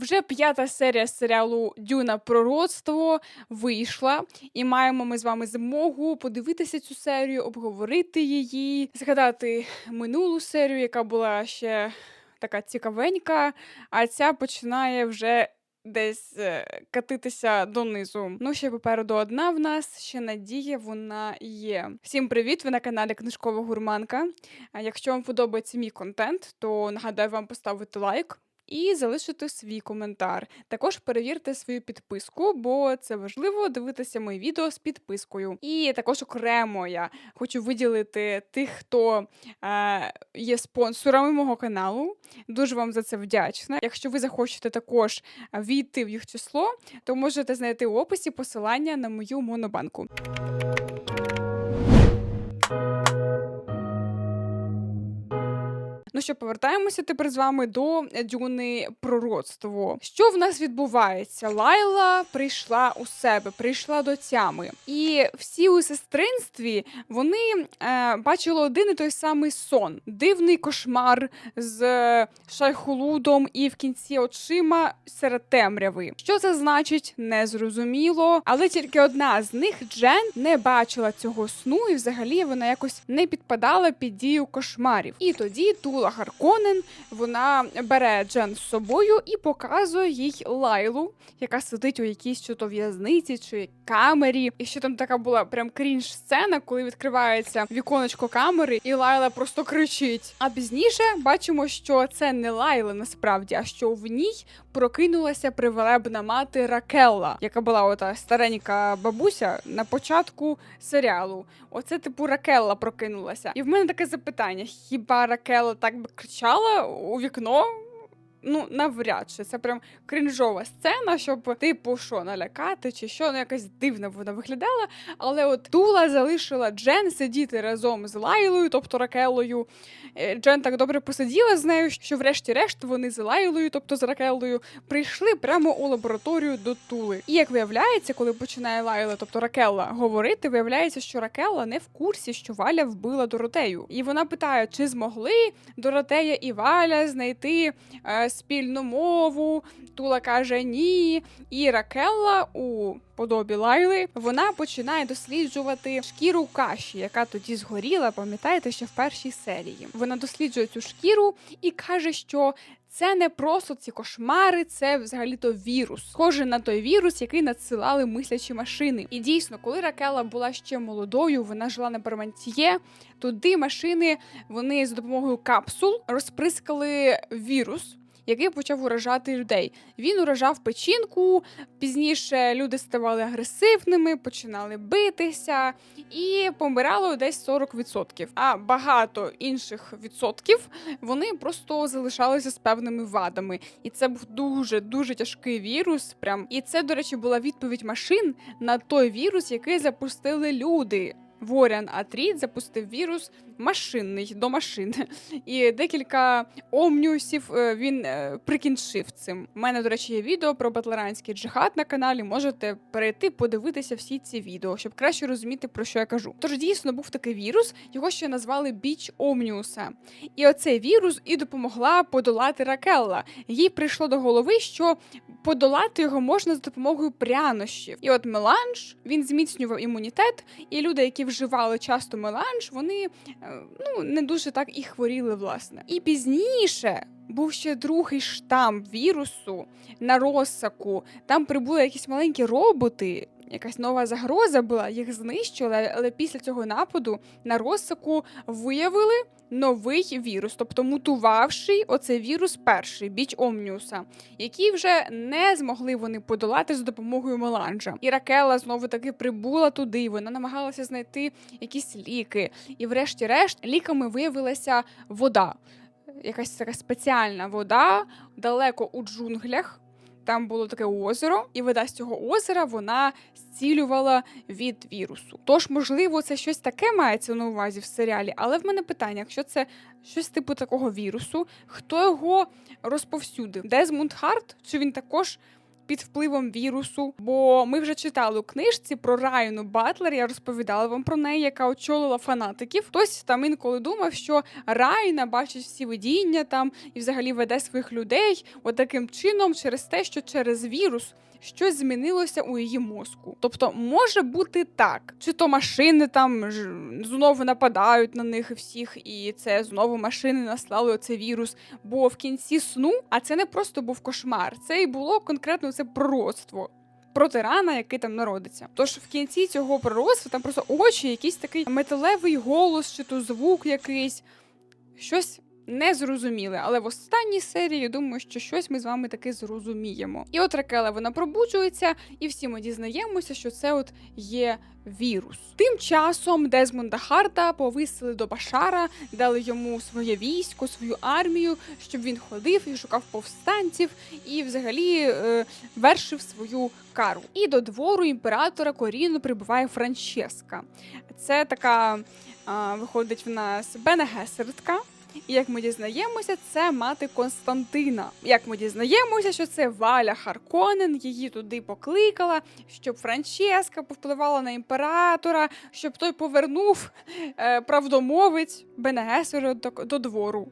Вже п'ята серія серіалу Дюна Пророцтво вийшла, і маємо ми з вами змогу подивитися цю серію, обговорити її, згадати минулу серію, яка була ще така цікавенька, а ця починає вже. Десь е, катитися донизу. Ну, ще попереду одна в нас, ще надія, вона є. Всім привіт! Ви на каналі Книжкова Гурманка. Якщо вам подобається мій контент, то нагадаю вам поставити лайк і залишити свій коментар. Також перевірте свою підписку, бо це важливо дивитися мої відео з підпискою. І також окремо я хочу виділити тих, хто е, є спонсорами мого каналу. Дуже вам за це вдячна. Якщо ви захочете також війти в їх число, то можете знайти в описі посилання на мою монобанку. Ну що, повертаємося тепер з вами до дюни пророцтво. Що в нас відбувається? Лайла прийшла у себе, прийшла до тями. І всі у сестринстві вони е, бачили один і той самий сон. Дивний кошмар з шайхулудом і в кінці очима серед темряви. Що це значить, незрозуміло. Але тільки одна з них, Джен, не бачила цього сну, і взагалі вона якось не підпадала під дію кошмарів. І тоді Тула Гарконен вона бере Джен з собою і показує їй Лайлу, яка сидить у якійсь чи то в'язниці чи камері. І ще там така була прям крінж сцена, коли відкривається віконечко камери, і Лайла просто кричить. А пізніше бачимо, що це не Лайла насправді, а що в ній прокинулася привелебна мати Ракелла, яка була ота старенька бабуся на початку серіалу. Оце типу Ракелла прокинулася. І в мене таке запитання: хіба Ракелла так би кричала у вікно? Ну, навряд чи це прям крінжова сцена, щоб типу що налякати, чи що ну якась дивна вона виглядала. Але от Тула залишила Джен сидіти разом з Лайлою, тобто Ракелою. Е, Джен так добре посиділа з нею, що, врешті-решт, вони з Лайлою, тобто з Ракелою, прийшли прямо у лабораторію до Тули. І як виявляється, коли починає Лайла, тобто Ракелла, говорити, виявляється, що Ракелла не в курсі, що Валя вбила Доротею. І вона питає, чи змогли Доротея і Валя знайти. Спільну мову. Тула каже ні. І Ракелла у подобі Лайли вона починає досліджувати шкіру каші, яка тоді згоріла. Пам'ятаєте, ще в першій серії. Вона досліджує цю шкіру і каже, що. Це не просто ці кошмари, це взагалі-то вірус, схожий на той вірус, який надсилали мислячі машини. І дійсно, коли Ракела була ще молодою, вона жила на Пармантіє, туди машини вони з допомогою капсул розприскали вірус який почав уражати людей. Він уражав печінку. Пізніше люди ставали агресивними, починали битися і помирало десь 40%. А багато інших відсотків вони просто залишалися з певними вадами. І це був дуже дуже тяжкий вірус. Прям і це, до речі, була відповідь машин на той вірус, який запустили люди. Ворян Атріт запустив вірус машинний до машин. І декілька омнюсів е, він е, прикінчив цим. У мене, до речі, є відео про батлеранський джихад на каналі. Можете перейти, подивитися всі ці відео, щоб краще розуміти, про що я кажу. Тож дійсно був такий вірус, його ще назвали Біч Омніуса. І оцей вірус і допомогла подолати Ракелла. Їй прийшло до голови, що подолати його можна з допомогою прянощів. І от меланж він зміцнював імунітет, і люди, які вживали часто меланж, вони е, ну не дуже так і хворіли, власне. І пізніше. Був ще другий штам вірусу на розсаку. Там прибули якісь маленькі роботи, якась нова загроза була, їх знищили, але після цього нападу на розсаку виявили новий вірус, тобто мутувавший оцей вірус перший біч Омніуса, який вже не змогли вони подолати за допомогою меланжа. І Ракела знову таки прибула туди. Вона намагалася знайти якісь ліки. І, врешті-решт, ліками виявилася вода. Якась така спеціальна вода далеко у джунглях там було таке озеро, і вода з цього озера вона зцілювала від вірусу. Тож, можливо, це щось таке мається на увазі в серіалі, але в мене питання: якщо це щось типу такого вірусу, хто його розповсюдив? Дезмунд Харт? Чи він також під впливом вірусу. Бо ми вже читали у книжці про Райану Батлер. Я розповідала вам про неї, яка очолила фанатиків. Хтось там інколи думав, що Райна бачить всі видіння там і взагалі веде своїх людей отаким чином через те, що через вірус щось змінилося у її мозку. Тобто може бути так, чи то машини там ж знову нападають на них всіх, і це знову машини наслали оцей вірус. Бо в кінці сну, а це не просто був кошмар, це і було конкретно це пророцтво. Про тирана, який там народиться. Тож в кінці цього пророцтва там просто очі, якийсь такий металевий голос, чи то звук якийсь, щось не зрозуміли. Але в останній серії я думаю, що щось ми з вами таки зрозуміємо. І от Ракела вона пробуджується, і всі ми дізнаємося, що це от є вірус. Тим часом Дезмонда Харта повисили до Башара, дали йому своє військо, свою армію, щоб він ходив і шукав повстанців, і взагалі е, вершив свою кару. І до двору імператора Коріну прибуває Франческа. Це така виходить в нас Бене Гесертка. І як ми дізнаємося, це мати Константина. Як ми дізнаємося, що це Валя Харконен її туди покликала, щоб Франческа повпливала на імператора, щоб той повернув е, правдомовець Бенегесера до, до двору.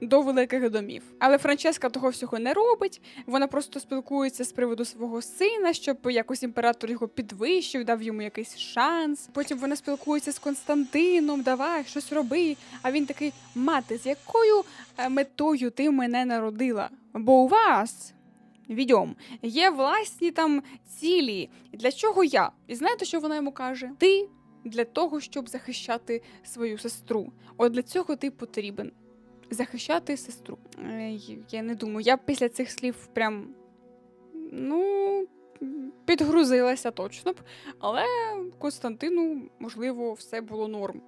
До великих домів. Але Франческа того всього не робить. Вона просто спілкується з приводу свого сина, щоб якось імператор його підвищив, дав йому якийсь шанс. Потім вона спілкується з Константином, давай щось роби. А він такий: мати, з якою е, метою ти мене народила? Бо у вас. Відьом, є власні там цілі. Для чого я? І знаєте, що вона йому каже? Ти для того, щоб захищати свою сестру. От для цього ти потрібен захищати сестру. Е, Я не думаю, я після цих слів прям ну, підгрузилася точно б, але Константину, можливо, все було норм.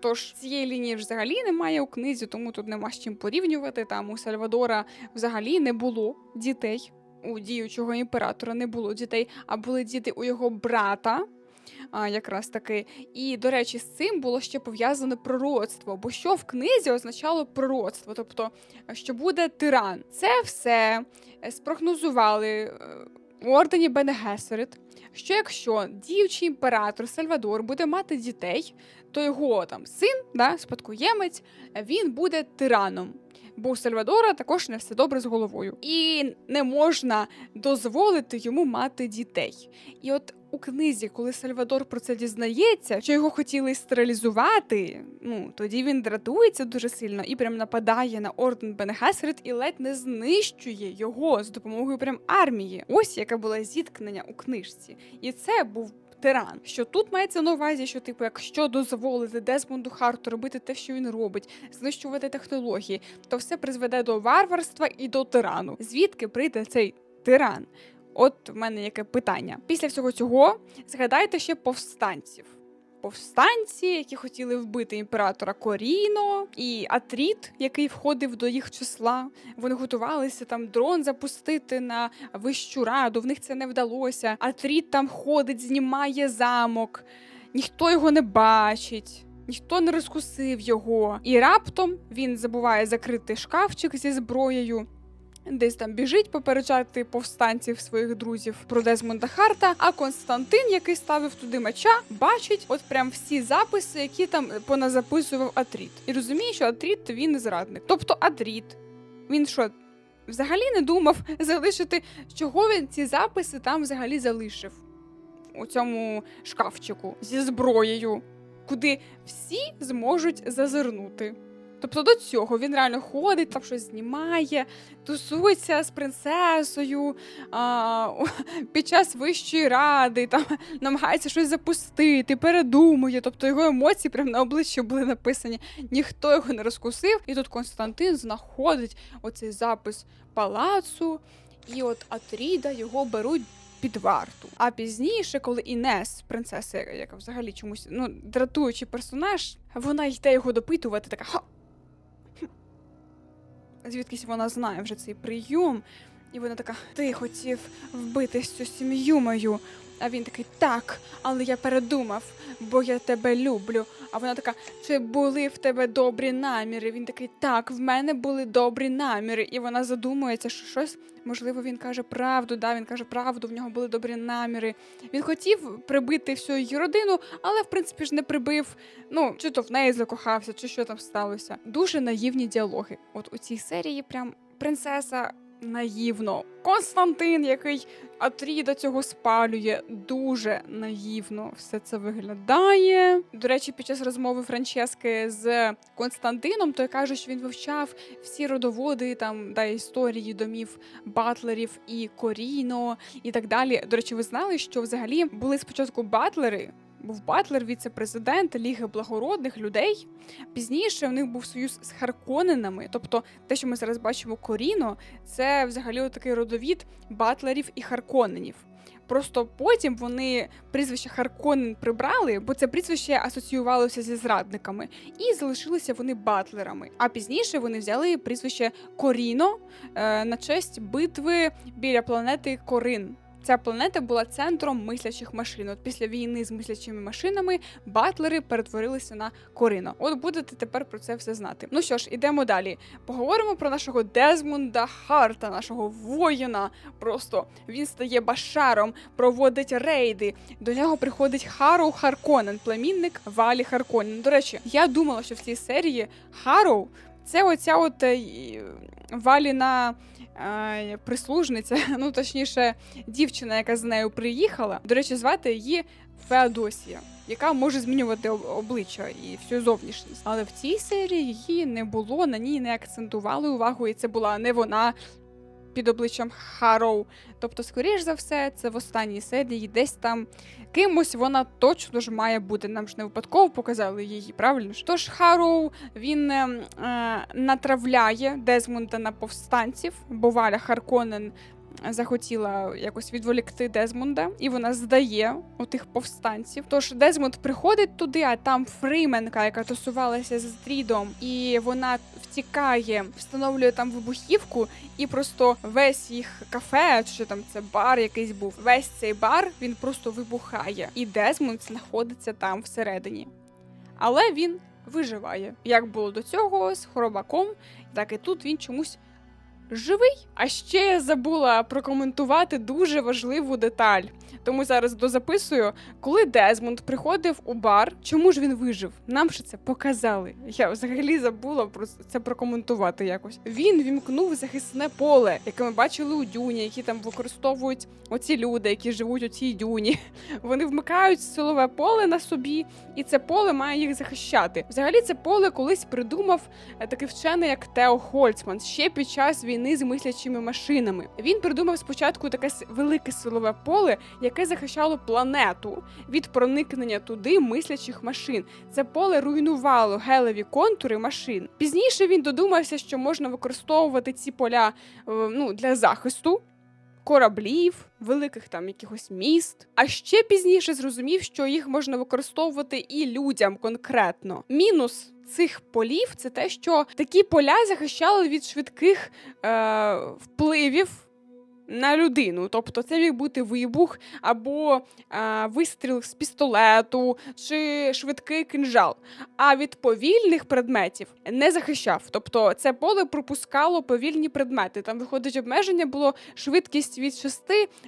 Тож цієї лінії взагалі немає у книзі, тому тут нема з чим порівнювати. Там у Сальвадора взагалі не було дітей. У діючого імператора не було дітей, а були діти у його брата, а, якраз таки. І, до речі, з цим було ще пов'язане пророцтво. Бо що в книзі означало пророцтво? Тобто, що буде тиран. Це все е, спрогнозували е, у ордені Бене Гесерит, що якщо діючий імператор Сальвадор буде мати дітей, то його там син, да, спадкоємець, він буде тираном. Бо у Сальвадора також не все добре з головою, і не можна дозволити йому мати дітей. І от у книзі, коли Сальвадор про це дізнається, що його хотіли стерилізувати, ну тоді він дратується дуже сильно і прям нападає на орден Бенегесерит і ледь не знищує його з допомогою прям армії. Ось яке було зіткнення у книжці, і це був. Тиран, що тут мається на увазі, що типу, якщо дозволити Дезмонду Харту робити те, що він робить, знищувати технології, то все призведе до варварства і до тирану. Звідки прийде цей тиран? От в мене яке питання. Після всього цього згадайте ще повстанців. Повстанці, які хотіли вбити імператора Коріно і Атріт, який входив до їх числа. Вони готувалися там дрон запустити на вищу раду. В них це не вдалося. Атріт там ходить, знімає замок, ніхто його не бачить. Ніхто не розкусив його, і раптом він забуває закрити шкафчик зі зброєю десь там біжить попереджати повстанців своїх друзів про Дезмонда Харта. А Константин, який ставив туди меча, бачить от прям всі записи, які там поназаписував Атріт. І розуміє, що Атріт він зрадник. Тобто Атріт, він що? Взагалі не думав залишити, чого він ці записи там взагалі залишив у цьому шкафчику зі зброєю, куди всі зможуть зазирнути. Тобто до цього він реально ходить, там щось знімає, тусується з принцесою а, під час вищої ради, там намагається щось запустити, передумує. Тобто його емоції прямо на обличчі були написані. Ніхто його не розкусив. І тут Константин знаходить оцей запис палацу, і от Атріда його беруть. Під варту. А пізніше, коли Інес, принцеса, яка взагалі чомусь ну дратуючий персонаж, вона йде його допитувати, така звідкись вона знає вже цей прийом. І вона така: Ти хотів вбити всю сім'ю мою. А він такий, так, але я передумав, бо я тебе люблю. А вона така, чи були в тебе добрі наміри? Він такий, так, в мене були добрі наміри. І вона задумується, що щось, можливо, він каже правду. Да, він каже правду, в нього були добрі наміри. Він хотів прибити всю її родину, але в принципі ж не прибив. Ну, чи то в неї закохався, чи що там сталося. Дуже наївні діалоги. От у цій серії прям принцеса наївно. Константин, який Атріда цього спалює, дуже наївно все це виглядає. До речі, під час розмови Франчески з Константином, той каже, що він вивчав всі родоводи там да, історії домів батлерів і Коріно і так далі. До речі, ви знали, що взагалі були спочатку батлери. Був батлер, віце-президент Ліги благородних людей. Пізніше в них був союз з Харконенами. Тобто, те, що ми зараз бачимо Коріно, це взагалі такий родовід батлерів і Харконенів. Просто потім вони прізвище Харконен прибрали, бо це прізвище асоціювалося зі зрадниками, і залишилися вони батлерами. А пізніше вони взяли прізвище Коріно е, на честь битви біля планети Корин. Ця планета була центром мислячих машин. От після війни з мислячими машинами батлери перетворилися на Корино. От будете тепер про це все знати. Ну що ж, ідемо далі. Поговоримо про нашого Дезмунда Харта, нашого воїна. Просто він стає башаром, проводить рейди. До нього приходить Хароу Харконен, племінник Валі Харконен. До речі, я думала, що в цій серії Хароу це оця от е, Валіна прислужниця, ну точніше, дівчина, яка з нею приїхала. До речі, звати її Феодосія, яка може змінювати обличчя і всю зовнішність. Але в цій серії її не було, на ній не акцентували увагу, і це була не вона. Під обличчям Хароу. Тобто, скоріш за все, це в останній серії десь там кимось вона точно ж має бути. Нам ж не випадково показали її, правильно? Тож Хароу він е, е, натравляє Дезмонда на повстанців, бо Валя Харконен захотіла якось відволікти Дезмонда, і вона здає у тих повстанців. Тож Дезмонд приходить туди, а там Фріменка, яка тусувалася з Трідом, і вона втікає, встановлює там вибухівку, і просто весь їх кафе, чи там це бар якийсь був. Весь цей бар він просто вибухає, і Дезмонд знаходиться там всередині. Але він виживає. Як було до цього з хробаком, так і тут він чомусь живий. А ще я забула прокоментувати дуже важливу деталь. Тому зараз дозаписую, коли Дезмонд приходив у бар, чому ж він вижив? Нам ж це показали. Я взагалі забула про це прокоментувати якось. Він вімкнув захисне поле, яке ми бачили у дюні, які там використовують оці люди, які живуть у цій дюні. Вони вмикають силове поле на собі, і це поле має їх захищати. Взагалі, це поле колись придумав е, такий вчений, як Тео Хольцман, ще під час війни з мислячими машинами. Він придумав спочатку таке велике силове поле, яке захищало планету від проникнення туди мислячих машин. Це поле руйнувало гелеві контури машин. Пізніше він додумався, що можна використовувати ці поля е, ну, для захисту. Кораблів, великих там якихось міст. А ще пізніше зрозумів, що їх можна використовувати і людям конкретно. Мінус цих полів це те, що такі поля захищали від швидких е, впливів. На людину, тобто це міг бути вибух або е, вистріл з пістолету чи швидкий кинжал. А від повільних предметів не захищав. Тобто це поле пропускало повільні предмети. Там виходить обмеження було швидкість від 6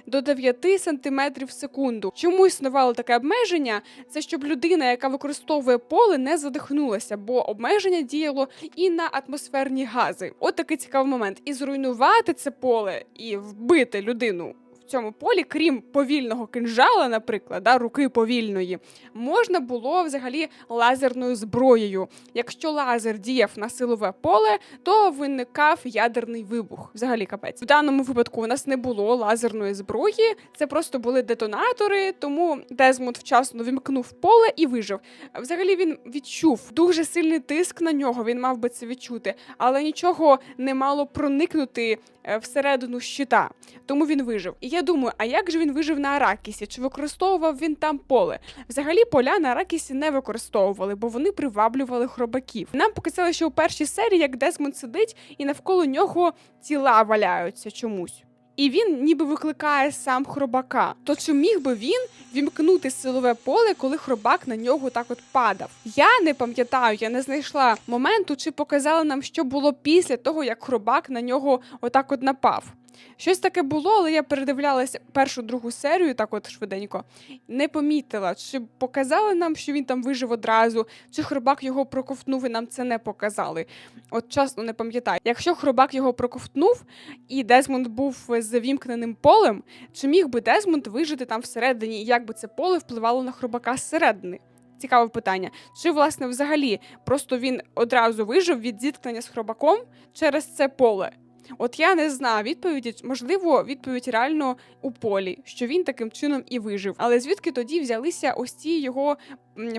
до 9 см в секунду. Чому існувало таке обмеження? Це щоб людина, яка використовує поле, не задихнулася, бо обмеження діяло і на атмосферні гази. От такий цікавий момент. І зруйнувати це поле і вбити людину. Цьому полі, крім повільного кинжала, наприклад, да, руки повільної, можна було взагалі лазерною зброєю. Якщо лазер діяв на силове поле, то виникав ядерний вибух. Взагалі капець. В даному випадку у нас не було лазерної зброї, це просто були детонатори, тому Дезмонд вчасно вимкнув поле і вижив. Взагалі він відчув дуже сильний тиск на нього. Він мав би це відчути, але нічого не мало проникнути е, всередину щита. Тому він вижив. І я думаю, а як же він вижив на Аракісі? Чи використовував він там поле? Взагалі поля на Аракісі не використовували, бо вони приваблювали хробаків. Нам показали, що у першій серії як Дезмонд сидить, і навколо нього тіла валяються чомусь. і він ніби викликає сам хробака. То чи міг би він вімкнути силове поле, коли хробак на нього так от падав? Я не пам'ятаю, я не знайшла моменту, чи показали нам, що було після того, як хробак на нього отак от напав. Щось таке було, але я передивлялася першу другу серію, так от швиденько, не помітила, чи показали нам, що він там вижив одразу, чи хробак його проковтнув і нам це не показали. От чесно не пам'ятаю. Якщо хробак його проковтнув і Дезмонд був з вімкненим полем, чи міг би Дезмонд вижити там всередині, і як би це поле впливало на хробака зсередини? Цікаве питання. Чи, власне, взагалі просто він одразу вижив від зіткнення з хробаком через це поле? От я не знаю відповіді. Можливо, відповідь реально у полі, що він таким чином і вижив. Але звідки тоді взялися ось ці його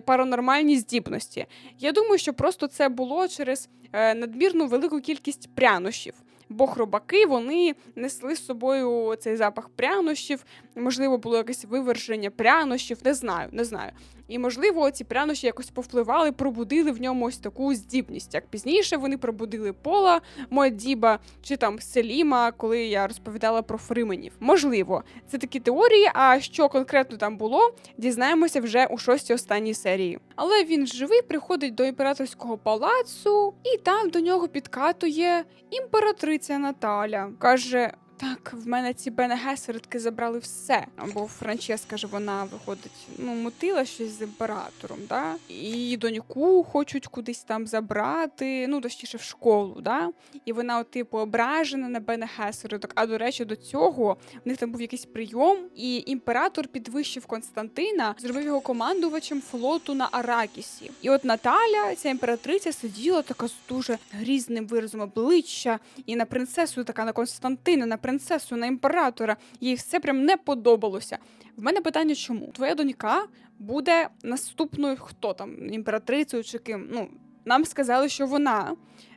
паранормальні здібності? Я думаю, що просто це було через е, надмірну велику кількість прянощів. Бо хробаки вони несли з собою цей запах прянощів, можливо, було якесь виверження прянощів, не знаю, не знаю. І, можливо, ці прянощі якось повпливали, пробудили в ньому ось таку здібність. Як пізніше вони пробудили пола Моадіба чи там Селіма, коли я розповідала про фрименів. Можливо, це такі теорії. А що конкретно там було, дізнаємося вже у шостій останній серії. Але він живий приходить до імператорського палацу, і там до нього підкатує імператриця Наталя. каже. Так, в мене ці Бенегесеритки забрали все. Або Франческа ж вона виходить, ну, мутила щось з імператором, да? І доньку хочуть кудись там забрати, ну, точніше, в школу, да? І вона, от, типу, ображена на Бенегесериток. А до речі, до цього в них там був якийсь прийом, і імператор підвищив Константина, зробив його командувачем флоту на Аракісі. І от Наталя, ця імператриця, сиділа така з дуже грізним виразом обличчя, і на принцесу така на Константина. на принцесу, на імператора. Їй все прям не подобалося. В мене питання, чому твоя донька буде наступною хто там, імператрицею чи ким? Ну, нам сказали, що вона.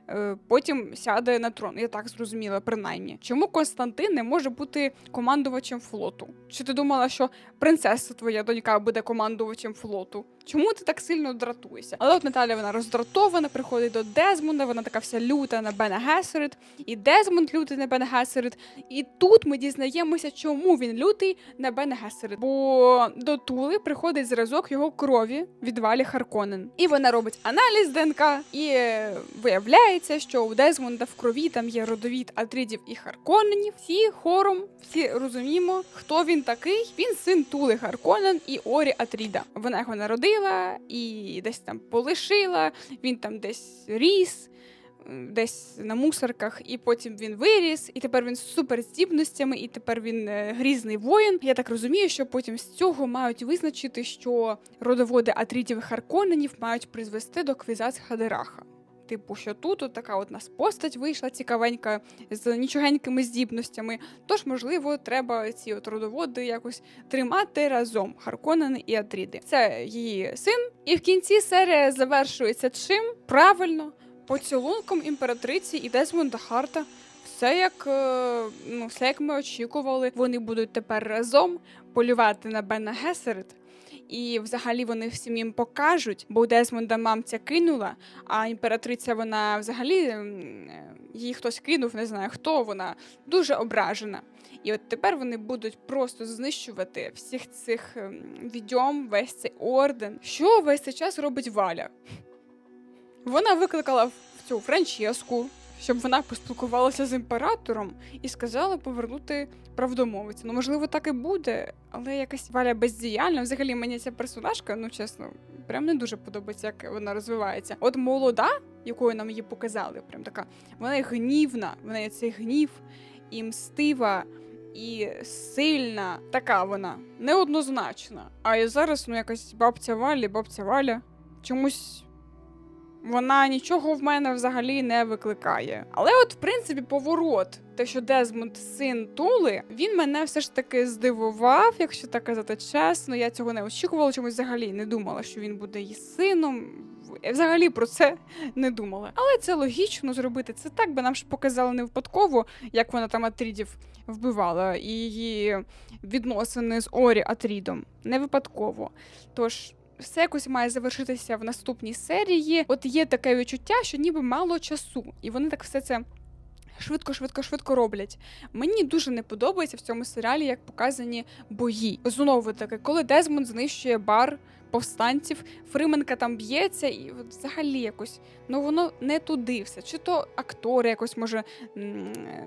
Е, потім сяде на трон. Я так зрозуміла, принаймні. Чому Константин не може бути командувачем флоту? Чи ти думала, що принцеса твоя донька буде командувачем флоту? Чому ти так сильно дратуєшся? Але от Наталя вона роздратована, приходить до Дезмонда, вона така вся люта на Бена Гесерит, і Дезмонд лютий на Бена Гесерит. І тут ми дізнаємося, чому він лютий на Бена Гесерит. Бо до Тули приходить зразок його крові від Валі Харконен. І вона робить аналіз ДНК, і виявляється, що у Дезмонда в крові там є родовід Атридів і Харконенів. Всі хором, всі розуміємо, хто він такий. Він син Тули Харконен і Орі Атріда. Вона його народила народила і десь там полишила, він там десь ріс, десь на мусорках, і потім він виріс, і тепер він з суперздібностями, і тепер він е, грізний воїн. Я так розумію, що потім з цього мають визначити, що родоводи Атрідів і Харконенів мають призвести до Квізац Хадераха. Типу, що тут от така от нас постать вийшла цікавенька з нічогенькими здібностями. Тож, можливо, треба ці от родоводи якось тримати разом Харконени і Атріди. Це її син. І в кінці серія завершується чим правильно поцілунком імператриці і Дезмонда Харта. Все як е, ну, все як ми очікували. Вони будуть тепер разом полювати на Бена Гесерит і взагалі вони всім їм покажуть, бо Дезмонда мамця кинула, а імператриця вона взагалі її хтось кинув, не знаю хто вона дуже ображена. І от тепер вони будуть просто знищувати всіх цих відьом, весь цей орден. Що весь цей час робить Валя? Вона викликала цю Франческу, щоб вона поспілкувалася з імператором і сказала повернути правдомовицю. Ну, можливо, так і буде, але якась валя бездіяльна. Взагалі мені ця персонажка, ну чесно, прям не дуже подобається, як вона розвивається. От молода, якою нам її показали, прям така, вона гнівна, вона є цей гнів і мстива. І сильна, така вона неоднозначна. А я зараз ну якась бабця Валі, бабця Валя чомусь вона нічого в мене взагалі не викликає. Але, от, в принципі, поворот, те, що Дезмонд син Тули, він мене все ж таки здивував, якщо так казати чесно. Я цього не очікувала, чомусь взагалі не думала, що він буде її сином. Я взагалі про це не думала. Але це логічно зробити. Це так би нам ж показали не випадково, як вона там Атрідів вбивала, і її відносини з Орі Атрідом. Не випадково. Тож все якось має завершитися в наступній серії. От є таке відчуття, що ніби мало часу, і вони так все це швидко, швидко, швидко роблять. Мені дуже не подобається в цьому серіалі, як показані бої. Знову таки, коли Дезмонд знищує бар повстанців, Фрименка там б'ється, і взагалі якось ну воно не туди все. Чи то актори якось може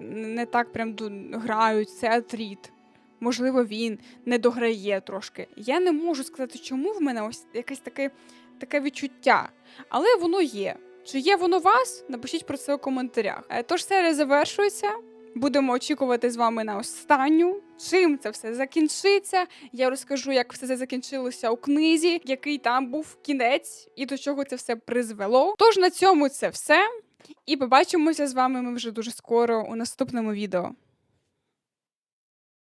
не так прям грають, це атріт. Можливо, він не дограє трошки. Я не можу сказати, чому в мене ось якесь таке, таке відчуття, але воно є. Чи є воно вас? Напишіть про це у коментарях. Е, Тож серія завершується. Будемо очікувати з вами на останню. Чим це все закінчиться? Я розкажу, як все це закінчилося у книзі, який там був кінець, і до чого це все призвело. Тож на цьому це все. І побачимося з вами ми вже дуже скоро у наступному відео.